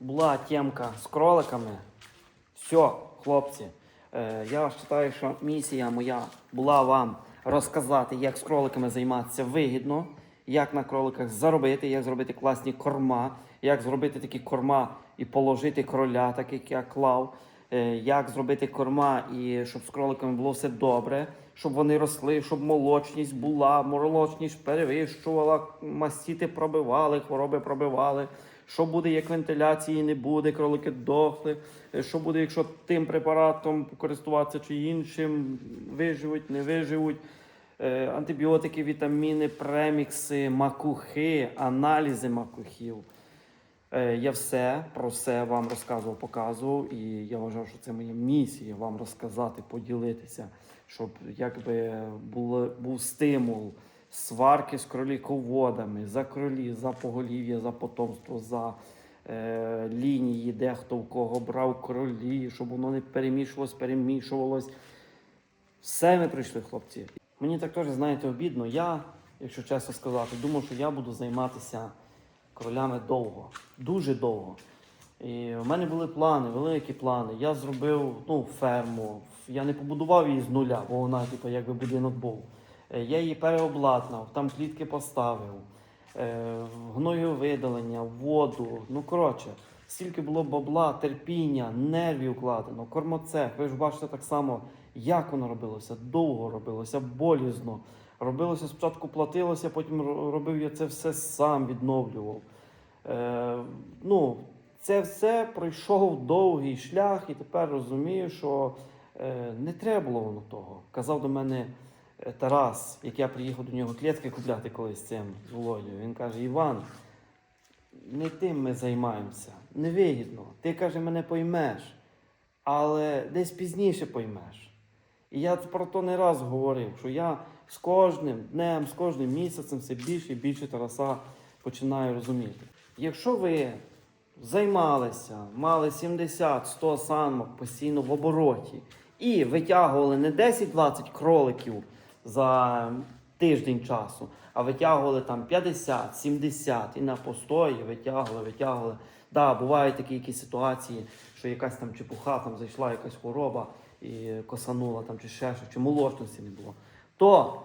була темка з кроликами. Все, хлопці, е, я вважаю, що місія моя була вам розказати, як з кроликами займатися вигідно, як на кроликах заробити, як зробити класні корма, як зробити такі корма і положити кроля, так як я клав, е, як зробити корма і щоб з кроликами було все добре, щоб вони росли, щоб молочність була, молочність перевищувала, мастіти пробивали, хвороби пробивали. Що буде, як вентиляції не буде, кролики дохли. Е, Що буде, якщо тим препаратом користуватися чи іншим, виживуть, не виживуть. Е, Антибіотики, вітаміни, премікси, макухи, аналізи макухів. Е, Я все про все вам розказував, показував, і я вважав, що це моя місія вам розказати, поділитися, щоб якби був стимул сварки з кроліководами, за кролі, за поголів'я, за потомство, за е, лінії, де хто в кого брав кролі, щоб воно не перемішувалось, перемішувалось. Все ми прийшли, хлопці. Мені так теж, знаєте, обідно. Я, якщо чесно сказати, думав, що я буду займатися кролями довго, дуже довго. І в мене були плани, великі плани. Я зробив ну, ферму. Я не побудував її з нуля, бо вона, типу, якби будинок був. Е, Я її переобладнав, там клітки поставив, е, гною видалення, воду. Ну, коротше, стільки було бабла, терпіння, нервів вкладено, кормоцех. Ви ж бачите так само, як воно робилося. Довго робилося, болізно. Робилося спочатку платилося, потім робив я це все сам відновлював. Е, ну, це все пройшов довгий шлях, і тепер розумію, що е, не треба було воно того. Казав до мене Тарас, як я приїхав до нього клітки купляти колись цим з Він каже: Іван, не тим ми займаємося, невигідно. Ти каже, мене поймеш, але десь пізніше поймеш. І я про то не раз говорив, що я з кожним днем, з кожним місяцем все більше і більше Тараса починаю розуміти. Якщо ви займалися, мали 70-100 самок постійно в обороті і витягували не 10-20 кроликів за тиждень часу, а витягували там 50, 70 і на постої витягували, витягували. Да, бувають такі якісь ситуації, що якась там чепуха, там зайшла якась хвороба і косанула там чи ще щось, чи молочності не було. То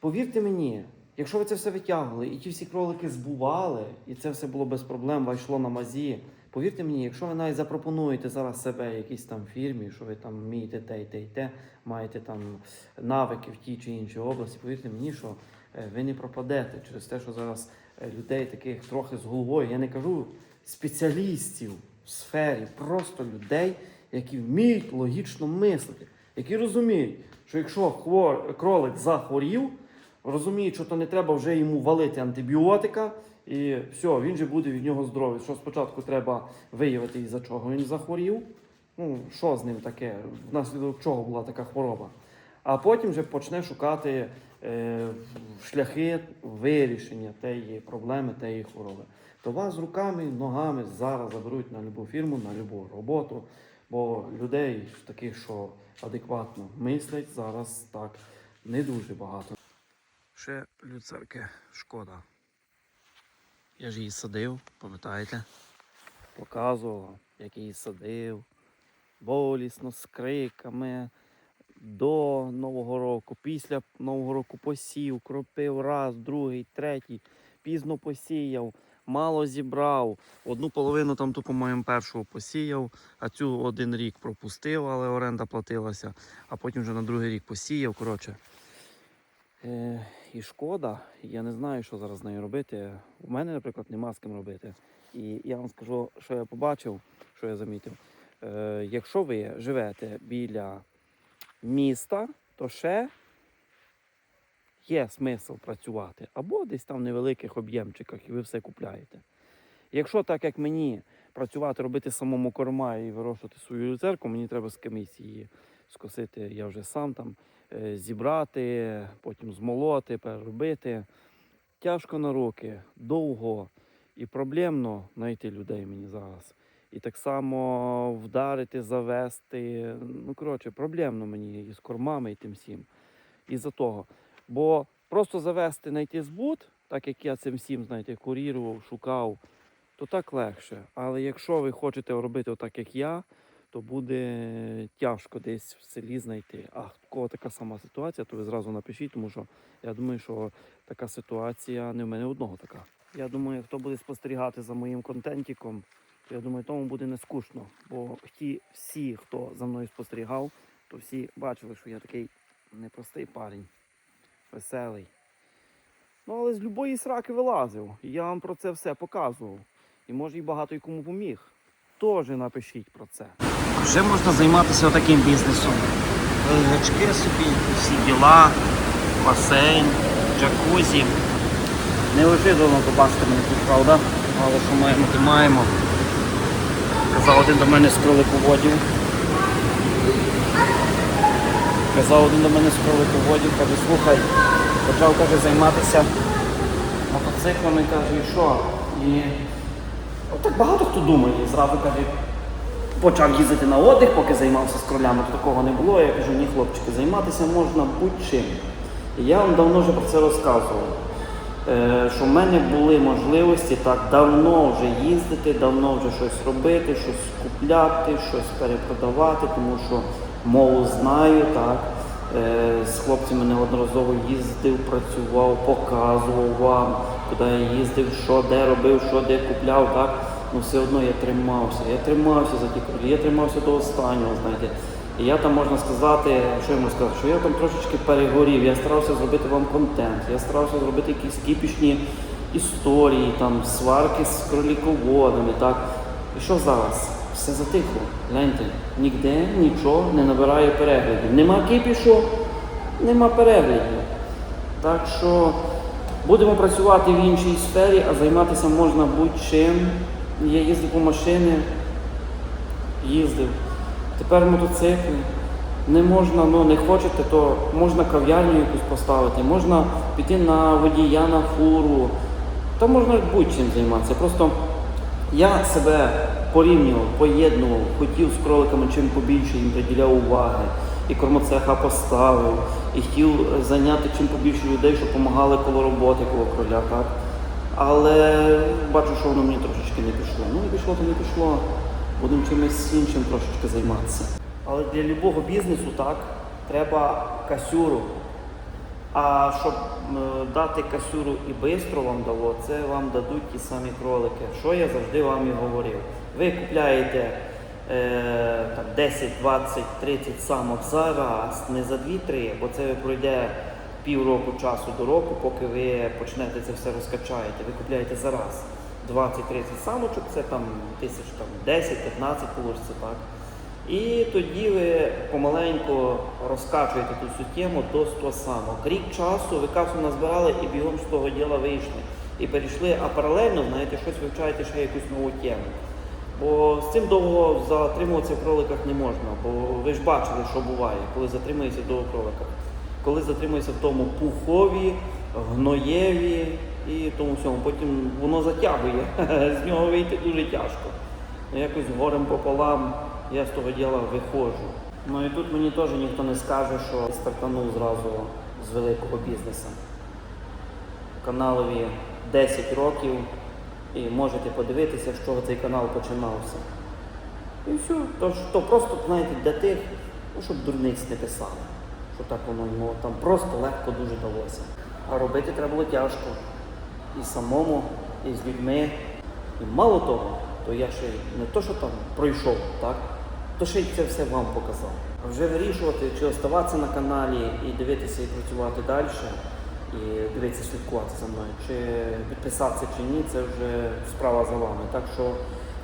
повірте мені, якщо ви це все витягували, і ті всі кролики збували, і це все було без проблем, вам йшло на мазі. Повірте мені, якщо ви навіть запропонуєте зараз себе якійсь там фірмі, що ви там вмієте те і те і те, маєте там навики в тій чи іншій області, повірте мені, що е, ви не пропадете через те, що зараз е, людей таких трохи з головою, я не кажу спеціалістів в сфері, просто людей, які вміють логічно мислити, які розуміють, що якщо кролик захворів, розуміють, що то не треба вже йому валити антибіотика, і все, він же буде від нього здоровий. Що спочатку треба виявити, із-за чого він захворів. Ну, що з ним таке, внаслідок чого була така хвороба. А потім вже почне шукати е, шляхи вирішення тієї проблеми, тієї хвороби. То вас руками, ногами зараз заберуть на любу фірму, на любу роботу. Бо людей таких, що адекватно мислять, зараз так не дуже багато. Ще люцерки шкода. Я ж її садив, пам'ятаєте? Показував, як її садив. Болісно, з криками. До Нового року, після Нового року посів, кропив раз, другий, третій, пізно посіяв, мало зібрав. Одну половину там ту, по-моєму, першого посіяв, а цю один рік пропустив, але оренда платилася, а потім вже на другий рік посіяв. Коротше. Е, і шкода, я не знаю, що зараз з нею робити. У мене, наприклад, нема з ким робити. І я вам скажу, що я побачив, що я замітив. Е, якщо ви живете біля міста, то ще є смисл працювати. Або десь там в невеликих об'ємчиках і ви все купляєте. Якщо так як мені працювати, робити самому корма і вирощувати свою люцерку, мені треба з кимось її скосити. Я вже сам там зібрати, потім змолоти, переробити. Тяжко на руки, довго і проблемно знайти людей мені зараз. І так само вдарити, завести. Ну, коротше, проблемно мені і з кормами, і тим всім. Із-за того. Бо просто завести, знайти збут, так як я цим всім, знаєте, курірував, шукав, то так легше. Але якщо ви хочете робити отак, як я, то буде тяжко десь в селі знайти. А в кого така сама ситуація, то ви зразу напишіть, тому що я думаю, що така ситуація не в мене одного така. Я думаю, хто буде спостерігати за моїм контентиком, то я думаю, тому буде не скучно. Бо ті всі, хто за мною спостерігав, то всі бачили, що я такий непростий парень, веселий. Ну, але з любої сраки вилазив. І я вам про це все показував. І може і багато і кому поміг. Теж напишіть про це. Вже можна займатися таким бізнесом. Гачки собі, всі діла, басейн, джакузі. Неожиданно побачити мене тут, правда? Але що маємо, то маємо. Казав один до мене з кролиководів. Казав один до мене з кролиководів, каже, слухай, почав каже, займатися мотоциклами, каже, і що? І от так багато хто думає, зразу каже, почав їздити на отдих, поки займався з кролями, то такого не було. Я кажу, ні, хлопчики, займатися можна будь-чим. І я вам давно вже про це розказував. Е, Що в мене були можливості так давно вже їздити, давно вже щось робити, щось купляти, щось перепродавати, тому що мову знаю, так. Е, З хлопцями неодноразово їздив, працював, показував вам, куди я їздив, що де робив, що де купляв, так. Ну все одно я тримався, я тримався за ті кролі, я тримався до останнього, знаєте. І я там можна сказати, що я можу сказати, що я там трошечки перегорів, я старався зробити вам контент, я старався зробити якісь кіпішні історії, там, сварки з кроліководами, так. І що зараз? Все затихло. Гляньте, ніде нічого не набирає переглядів. Нема кіпішу, нема переглядів. Так що будемо працювати в іншій сфері, а займатися можна будь-чим. Я їздив по машини, їздив. Тепер мотоцикли. Не можна, ну не хочете, то можна кав'ярню якусь поставити, можна піти на водія на фуру. Та можна будь-чим займатися. Просто я себе порівнював, поєднував, хотів з кроликами чим побільше їм приділяв уваги. І кормоцеха поставив, і хотів зайняти чим побільше людей, щоб допомагали коло роботи, коло кроля, так? Але бачу, що воно мені трошечки не пішло. Ну не пішло, то не пішло. Будемо чимось іншим трошечки займатися. Але для любого бізнесу так, треба касюру. А щоб дати касюру і швидко вам дало, це вам дадуть ті самі кролики. Що я завжди вам і говорив. Ви купляєте е, там, 10, 20, 30 самок за раз, не за 2-3, бо це пройде півроку часу до року, поки ви почнете це все розкачаєте. Ви купляєте за раз 20-30 самочок, це там тисяч там, 10-15 получиться так. І тоді ви помаленьку розкачуєте ту всю тему до 100 самок. Рік часу ви касу назбирали і бігом з того діла вийшли. І перейшли, а паралельно, знаєте, щось вивчаєте ще якусь нову тему. Бо з цим довго затримуватися в кроликах не можна, бо ви ж бачили, що буває, коли затримуєшся довго в кроликах. Коли затримуєшся в тому пухові, гноєві і тому всьому. Потім воно затягує, з нього вийти дуже тяжко. Ну, якось горем пополам я з того діла виходжу. Ну і тут мені теж ніхто не скаже, що стартанув зразу з великого бізнесу. Каналові 10 років і можете подивитися, з чого цей канал починався. І все. То, то просто, знаєте, для тих, ну, щоб дурниць не писали. Що так воно йому там просто легко дуже далося. А робити треба було тяжко. І самому, і з людьми. І мало того, то я ще не то, що там пройшов, так? То ще й це все вам показав. А вже вирішувати, чи оставатися на каналі і дивитися і працювати далі, і дивитися, слідкувати за мною, чи підписатися чи ні, це вже справа за вами. Так що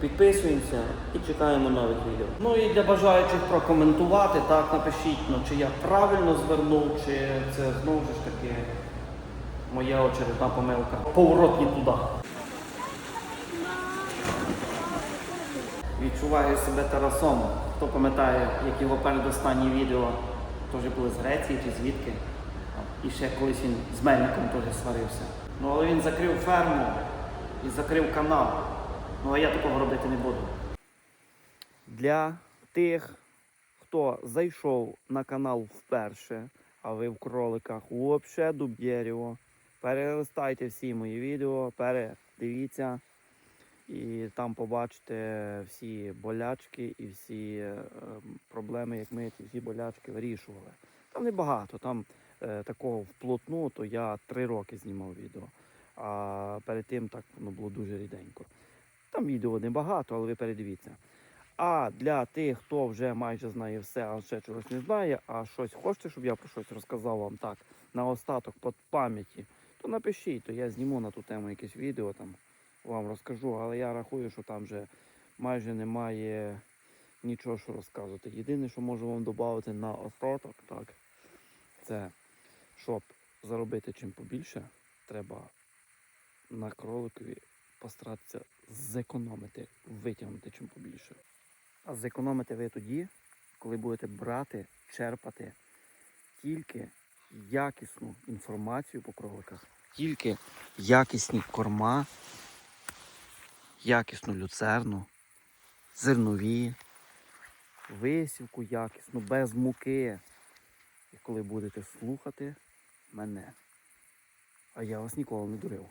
підписуємося і чекаємо нових відео. Ну і для бажаючих прокоментувати, так, напишіть, ну, чи я правильно звернув, чи це знову ж таки моя очередна помилка. Поворот не туди. Відчуваю себе Тарасом. Хто пам'ятає, як його передостанні відео теж були з Греції чи звідки. І ще колись він з Мельником теж сварився. Ну але він закрив ферму і закрив канал. Ну а я такого робити не буду. Для тих, хто зайшов на канал вперше, а ви в кроликах взагалі дуб'єріво, перелистайте всі мої відео, передивіться. І там побачите всі болячки і всі е, проблеми, як ми ці всі болячки вирішували. Там небагато, там такого вплотну, то я три роки знімав відео. А перед тим так воно було дуже ріденько. Там відео небагато, але ви передивіться. А для тих, хто вже майже знає все, а ще чогось не знає, а щось хочете, щоб я про щось розказав вам так, на остаток по пам'яті, то напишіть, то я зніму на ту тему якесь відео там вам розкажу, але я рахую, що там вже майже немає нічого, що розказувати. Єдине, що можу вам додати на остаток, так, це щоб заробити чим побільше, треба на кроликові постаратися зекономити, витягнути чим побільше. А зекономите ви тоді, коли будете брати, черпати тільки якісну інформацію по кроликах, тільки якісні корма, якісну люцерну, зернові, висівку якісну, без муки. І коли будете слухати мене, а я вас ніколи не дурив.